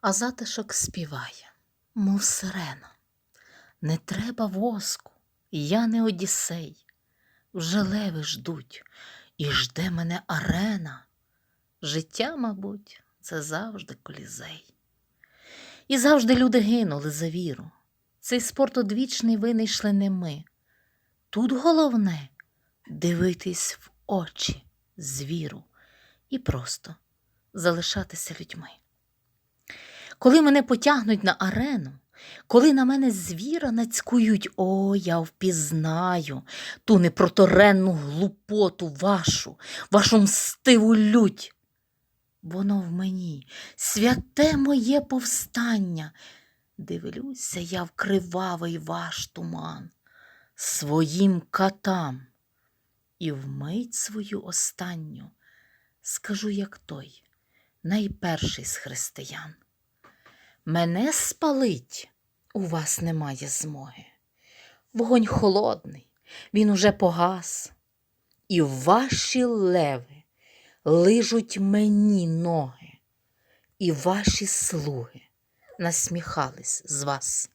а затишок співає, мов сирена. Не треба воску, я не Одіссей. Вже леви ждуть, і жде мене арена. Життя, мабуть, це завжди колізей. І завжди люди гинули за віру. Цей спорт одвічний винайшли не ми. Тут головне дивитись в очі звіру і просто залишатися людьми. Коли мене потягнуть на арену, коли на мене звіра нацькують, о, я впізнаю ту непроторенну глупоту вашу, вашу мстиву лють. Воно в мені, святе моє повстання. Дивлюся я в кривавий ваш туман своїм катам, і вмить свою останню скажу, як той, найперший з християн. Мене спалить у вас немає змоги. Вогонь холодний, він уже погас, і ваші леви лижуть мені ноги, і ваші слуги насміхались з вас.